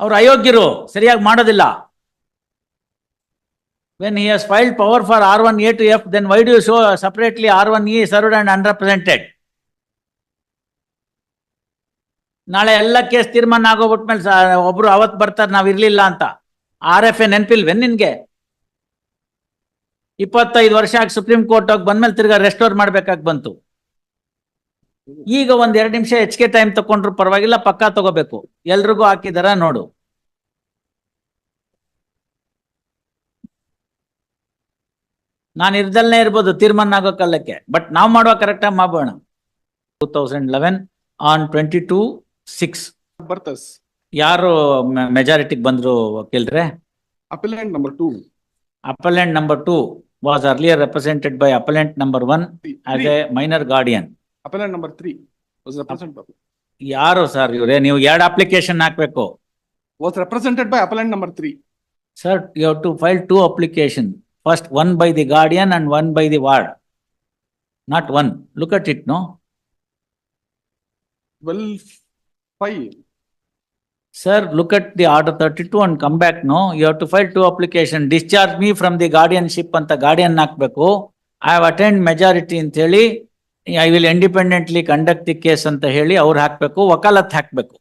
ಅವ್ರು ಅಯೋಗ್ಯರು ಸರಿಯಾಗಿ ಮಾಡೋದಿಲ್ಲ. When he has filed power for R one A two F then why do show separately R one E served and unrepresented ನಾಳೆ ಎಲ್ಲ case ತೀರ್ಮಾನ ಆಗೋಗ್ಬಿಟ್ಮೇಲೆ ಮೇಲೆ ಒಬ್ರು ಅವತ್ ಬರ್ತಾರೆ, ನಾವ್ ಇರ್ಲಿಲ್ಲ ಅಂತ. ಆರ್ ಎಫ್ ಎ ನೆನ್ಪಿಲ್ವೇನ್ ನಿನ್ಗೆ? ಇಪ್ಪತ್ತೈದು ವರ್ಷ ಆಗಿ ಸುಪ್ರೀಂ ಕೋರ್ಟ್ ಹೋಗಿ ಬಂದ್ಮೇಲೆ ತಿರ್ಗಾ ರೆಸ್ಟೋರ್ ಮಾಡ್ಬೇಕಾಗಿ ಬಂತು. ಈಗ ಒಂದ್ ಎರಡು ನಿಮಿಷ ಹೆಚ್ಚಿಗೆ ಟೈಮ್ ತಕೊಂಡ್ರು ಪರವಾಗಿಲ್ಲ ಪಕ್ಕಾ ತಗೋಬೇಕು. ಎಲ್ರಿಗೂ ಹಾಕಿದಾರ ನೋಡು. ನಾನು ಇರ್ದಲ್ನೇ ಇರ್ಬೋದು ತೀರ್ಮಾನ ಆಗೋ ಕಾಲಕ್ಕೆ ಬಟ್ ನಾವು ಮಾಡುವ ಕರೆಕ್ಟ್ ಆಗಿ ಮಾಡೋಣ two thousand eleven on twenty two six ಬರ್ತಸ್ ಯಾರು ಮೆಜಾರಿಟಿಗೆ ಬಂದ್ರು ವಕೀಲ್ರೆ appellant number two appellant number two was earlier represented by appellant number one as a minor guardian appellant number three was represented, by- ಯಾರು sir ಇವ್ರೆ ನೀವು ಎರಡು application ಹಾಕ್ಬೇಕು was represented by appellant number three. Sir, you have to file two application. First, one by the guardian and one by the ward. Not one. Look at it, no? Twelve, five. Sir, look at the order thirty-two and come back, no? You have to file two application. Discharge me from the guardianship ಅಂತ guardian ಹಾಕ್ಬೇಕು. I have attained majority ಅಂತ I will independently conduct the case ಅಂತ ಹೇಳಿ ಅವ್ರು ಹಾಕ್ಬೇಕು, ವಕಾಲತ್ ಹಾಕ್ಬೇಕು.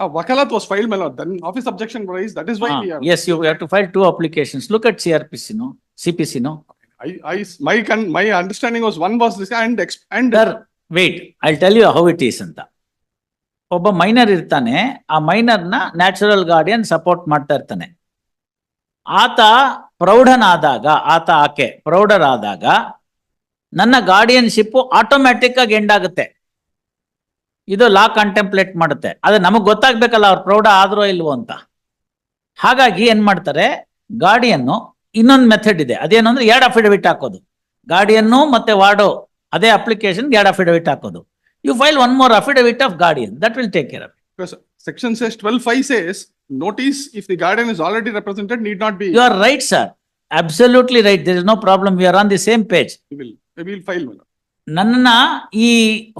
Ah, Wakalat was filed, my lord, then office objection raised, that is why Ah, we are. Yes, you have to file two applications. Look at CRPC, no? CPC, no? I, I, my, con- my understanding was one was this and, ex- and. Sir wait I tell you how it is ಅಂತ ಒಬ್ಬ minor ಇರ್ತಾನೆ ಆ ಮೈನರ್ನ natural guardian support ಮಾಡ್ತಾ ಇರ್ತಾನೆ ಆತ ಪ್ರೌಢನಾದಾಗ ಆತ ಆಕೆ ಪ್ರೌಢರಾದಾಗ ನನ್ನ ಗಾರ್ಡಿಯನ್ಶಿಪ್ ಆಟೋಮ್ಯಾಟಿಕ್ ಆಗಿ ಎಂಡ್ ಆಗುತ್ತೆ. ಇದು ಲಾ ಕಂಟೆಂಪ್ಲೇಟ್ ಮಾಡುತ್ತೆ. ಅದು ನಮಗೆ ಗೊತ್ತಾಗ್ಬೇಕಲ್ಲ ಅವ್ರು ಪ್ರೌಢ ಆದ್ರೋ ಇಲ್ವೋ ಅಂತ. ಹಾಗಾಗಿ ಏನ್ ಮಾಡ್ತಾರೆ? ಗಾರ್ಡಿಯನ್ನು ಇನ್ನೊಂದು ಮೆಥಡ್ ಇದೆ. ಅದೇನು ಅಂದ್ರೆ ಎರಡು ಅಫಿಡವಿಟ್ ಹಾಕೋದು. ಗಾರ್ಡಿಯನ್ನು ಮತ್ತೆ ವಾರ್ಡೋ ಅದೇ ಅಪ್ಲಿಕೇಶನ್ ಎರಡು ಅಫಿಡವಿಟ್ ಹಾಕೋದು. You file one more affidavit of guardian that will take care of Because section says twelve five says, notice if the guardian is already represented need not be, you are right sir absolutely right there is no problem we are on the same page we will, we will file, my lord. ನನ್ನ ಈ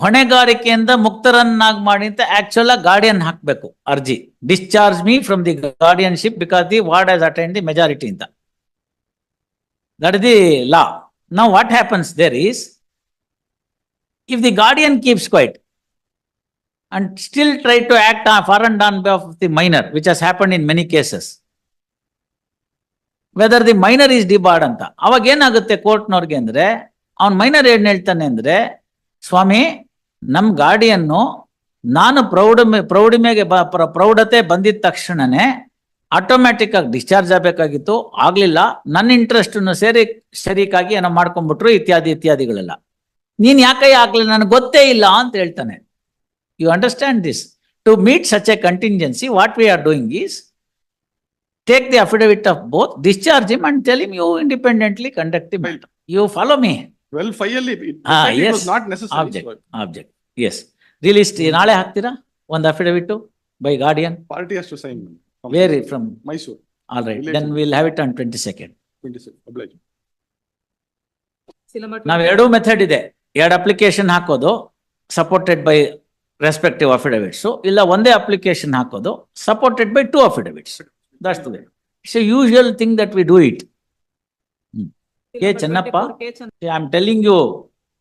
ಹೊಣೆಗಾರಿಕೆಯಿಂದ ಮುಕ್ತರನ್ನಾಗಿ ಮಾಡಿ ಅಂತ actual guardian ಹಾಕ್ಬೇಕು, ಅರ್ಜಿ. Discharge me from the guardianship because the ward has attend the majority ಅಂತ that is the law ನಾವು what happens there is if the guardian keeps quiet and still try to act for and on of the minor which has happen in many cases whether the minor is debarred ಅಂತ. ಅವಾಗ ಏನಾಗುತ್ತೆ ಕೋರ್ಟ್ನವ್ರಿಗೆ ಅಂದ್ರೆ ಅವ್ನ್ minor ಏನ್ ಹೇಳ್ತಾನೆ ಅಂದ್ರೆ, ಸ್ವಾಮಿ, ನಮ್ ಗಾಡಿಯನ್ನು ನಾನು ಪ್ರೌಢಮೆ ಪ್ರೌಢಿಮೆಗೆ ಬ- ಪ್ರ- ಪ್ರೌಢತೆ ಬಂದಿದ ತಕ್ಷಣನೇ ಆಟೋಮ್ಯಾಟಿಕ್ ಆಗಿ ಡಿಸ್ಚಾರ್ಜ್ ಆಗಬೇಕಾಗಿತ್ತು. ಆಗ್ಲಿಲ್ಲ. ನನ್ನ ಇಂಟ್ರೆಸ್ಟ್ ಸೇರಿ ಶರೀಕಾಗಿ ಏನೋ ಮಾಡ್ಕೊಂಡ್ಬಿಟ್ರು ಇತ್ಯಾದಿ ಇತ್ಯಾದಿಗಳೆಲ್ಲ. ನೀನ್ ಯಾಕೆ ಆಗ್ಲಿಲ್ಲ ನನಗೆ ಗೊತ್ತೇ ಇಲ್ಲ ಅಂತ ಹೇಳ್ತಾನೆ. You understand this to meet such a contingency what we are doing is take the affidavit of both discharge him and tell you independently conduct the you follow me ಅಲ್ಲಿ, not necessary. Object. Object S release ನಾಳೆ ಹಾಕ್ತೀರಾ? ಒಂದು affidavit by guardian party ಅಷ್ಟು sign sign. from wear from Mysore, all right. Then will have it on twenty second. ನಾವ್ ಎರಡೂ method ಇದೆ. ಎರಡು application ಹಾಕೋದು ಸಪೋರ್ಟೆಡ್ ಬೈ ರೆಸ್ಪೆಕ್ಟಿವ್ ಅಫಿಡವಿಟ್ಸ್ ಇಲ್ಲ ಒಂದೇ ಅಪ್ಲಿಕೇಶನ್ ಹಾಕೋದು supported by two affidavits that's the way it's a usual thing that we do it K Chennappa? I am telling you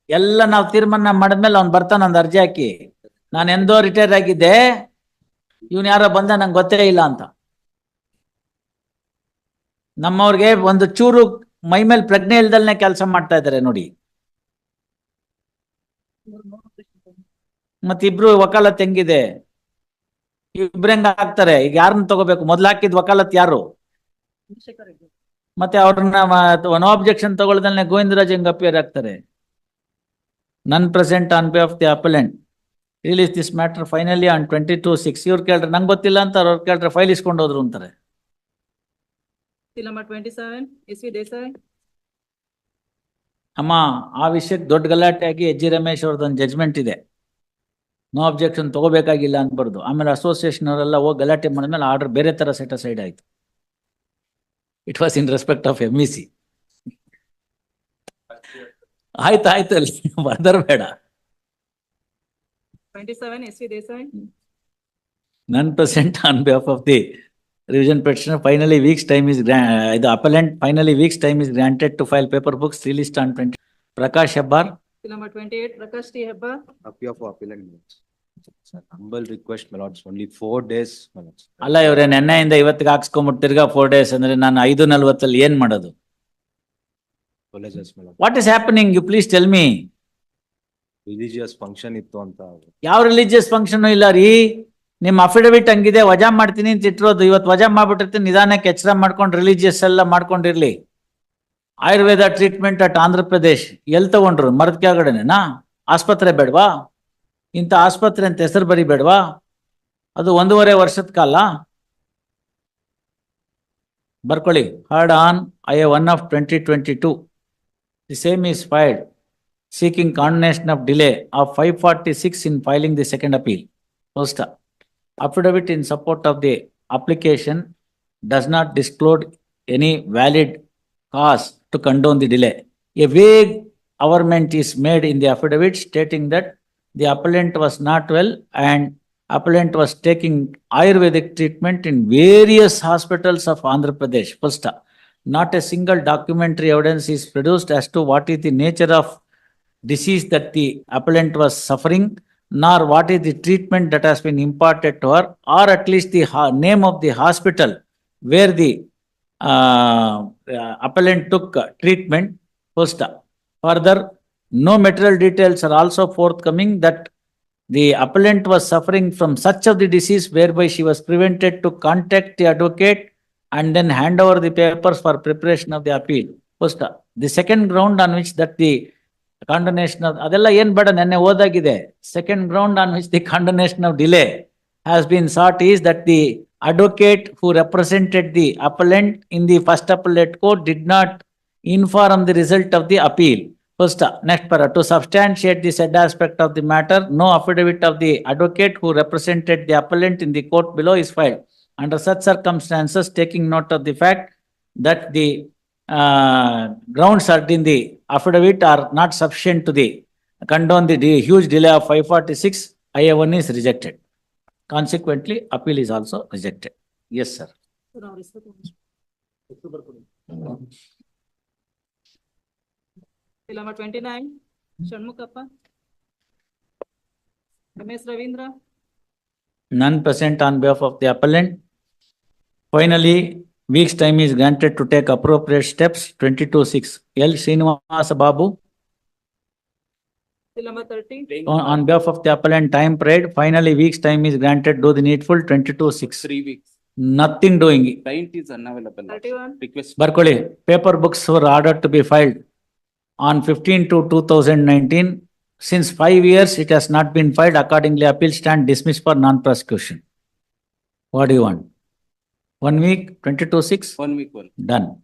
ಎಲ್ಲ ನಾವು ತೀರ್ಮಾನ ಮಾಡಿದ್ಮೇಲೆ ಅವ್ನು ಬರ್ತಾನ ಒಂದು ಅರ್ಜಿ ಹಾಕಿ. ನಾನು ಎಂದೋ ರಿಟೈರ್ ಆಗಿದ್ದೆ. ಇವನು ಯಾರೋ ಬಂದ ನಂಗೆ ಗೊತ್ತೇ ಇಲ್ಲ ಅಂತ. ನಮ್ಮವ್ರಿಗೆ ಒಂದು ಚೂರು ಮೈ ಮೇಲೆ ಪ್ರಜ್ಞೆ ಇಲ್ದಲ್ನೆ ಕೆಲಸ ಮಾಡ್ತಾ ಇದ್ದಾರೆ ನೋಡಿ. ಮತ್ತೆ ಇಬ್ರು ವಕಾಲತ್ ಹೆಂಗಿದೆ? ಇಬ್ರು ಹೆಂಗ ಹಾಕ್ತಾರೆ? ಈಗ ಯಾರನ್ನ ತಗೋಬೇಕು? ಮೊದ್ಲು ಹಾಕಿದ್ ವಕಾಲತ್ ಯಾರು? ಮತ್ತೆ ಅವ್ರನ್ನ ಒನ್ ಆಬ್ಜೆಕ್ಷನ್ ತಗೊಳ್ದಲ್ನೆ ಗೋವಿಂದರಾಜ್ ಹೆಂಗ್ ಅಪಿಯರ್ ಆಗ್ತಾರೆ? None present on be of the appellant release this matter finally on twenty two six ಇವ್ರು ಕೇಳ್ರೆ ನಂಗೆ ಗೊತ್ತಿಲ್ಲ ಅಂತ ಅವ್ರು ಕೇಳ್ರೆ ಫೈಲ್ ಇಸ್ಕೊಂಡು ಹೋದ್ರು ಅಂತಾರೆ. ಅಮ್ಮ ಆ ವಿಷಯಕ್ಕೆ ದೊಡ್ಡ ಗಲಾಟೆ ಆಗಿ ಎಚ್ ಜಿ ರಮೇಶ್ ಅವ್ರದ್ದೊಂದು ಜಜ್ಮೆಂಟ್ ಇದೆ. ನೋ ಅಬ್ಜೆಕ್ಷನ್ ತಗೋಬೇಕಾಗಿಲ್ಲ ಅಂತ ಬರ್ದು ಆಮೇಲೆ ಅಸೋಸಿಯೇಷನ್ ಅವರೆಲ್ಲ ಹೋಗಿ ಗಲಾಟೆ ಮಾಡಿದ್ಮೇಲೆ ಆರ್ಡರ್ ಬೇರೆ ತರ ಸೆಟ್ ಅಸೈಡ್ ಆಯ್ತು. It was in respect of M E C ಆಯ್ತು ಆಯ್ತು ಅಲ್ಲಿ ಬರ್ದರ್ ಬೇಡ Twenty-seven, S V Desai. none present on behalf of the revision petitioner. Finally, week's time is gran- the appellant, finally week's time is granted to file paper books, three list on twenty. Prakash Hebbar, Bill number twenty-eight, Prakash T Hebbar. Appeal for appellant minutes. Sir, request request, only four days. ಅಲ್ಲ ಇವ್ರೆ ನೆನ್ನೆಯಿಂದ ಇವತ್ತಿಗೆ ಹಾಕ್ಸ್ಕೊಂಬಿಟ್ಟು ತಿರ್ಗಾ four days ಅಂದ್ರೆ ನಾನು ಐದು ನಲ್ವತ್ತಲ್ಲಿ ಏನ್ ಮಾಡೋದು? What is happening you please tell me religious function ಇತ್ತು ಅಂತ. ಯಾವ ರಿಲಿಜಿಯಸ್ ಫಂಕ್ಷನ್ ಇಲ್ಲ ರೀ. ನಿಮ್ ಅಫಿಡವಿಟ್ ಹಂಗಿದೆ ವಜಾ ಮಾಡ್ತೀನಿ ಅಂತ ಇಟ್ಟಿರೋದು. ಇವತ್ತು ವಜಾ ಮಾಡ್ಬಿಟ್ಟಿರ್ತೀನಿ ನಿಧಾನಕ್ಕೆ ಎಚ್ಚರ ಮಾಡ್ಕೊಂಡು ರಿಲಿಜಿಯಸ್ ಎಲ್ಲ ಮಾಡ್ಕೊಂಡಿರ್ಲಿ. Ayurveda treatment at Andhra Pradesh. L ತಗೊಂಡ್ರು? ಮರದ ಕೆಳಗಡೆನಾ ಆಸ್ಪತ್ರೆ ಬೇಡವಾ? ಇಂಥ ಆಸ್ಪತ್ರೆ ಅಂತ ಹೆಸರು ಬರಿಬೇಡವಾ ಅದು ಒಂದೂವರೆ ವರ್ಷದ ಕಾಲ ಬರ್ಕೊಳ್ಳಿ heard on I one of twenty twenty two the same is filed seeking condemnation of delay of five forty-six in filing the second appeal. First, affidavit in support of the application does not disclose any valid cause to condone the delay. A vague averment is made in the affidavit stating that the appellant was not well and appellant was taking Ayurvedic treatment in various hospitals of Andhra Pradesh. First, not a single documentary evidence is produced as to what is the nature of disease that the appellant was suffering, nor what is the treatment that has been imparted to her, or at least the name of the hospital where the uh, uh, appellant took treatment. First, further, no material details are also forthcoming that the appellant was suffering from such of the disease whereby she was prevented to contact the advocate and then hand over the papers for preparation of the appeal. First, the second ground on which that the condemnation of ಅದೆಲ್ಲ ಏನ್ ಬೇಡ ನೆನ್ನೆ ಓದಾಗಿದೆ second ground on which the condemnation of delay has been sought is that the advocate who represented the appellant in the first appellate court did not inform the result of the appeal. First, next para, to substantiate the said aspect of the matter, no affidavit of the advocate who represented the appellant in the court below is filed. Under such circumstances, taking note of the fact that the uh, grounds are in the affidavit are not sufficient to the condone the de- huge delay of five forty-six, IA one is rejected. Consequently, appeal is also rejected. Yes, sir. Bill number 29, Shanmukappa. Ramesh Ravindra. None present on behalf of the appellant. Finally, week's time is granted to take appropriate steps. 22.6. L. Srinivasa Babu. Bill number 30. On, on behalf of the appellant, time prayed. Finally, week's time is granted. Do the needful. 22.6. Three weeks. Nothing doing. Client is unavailable. 31. Request. Barkoli, paper books were ordered to be filed. On fifteen to two thousand nineteen. Since five years, it has not been filed. Accordingly, appeal stand dismissed for non-prosecution. What do you want? One week, 22 6? One week one. done.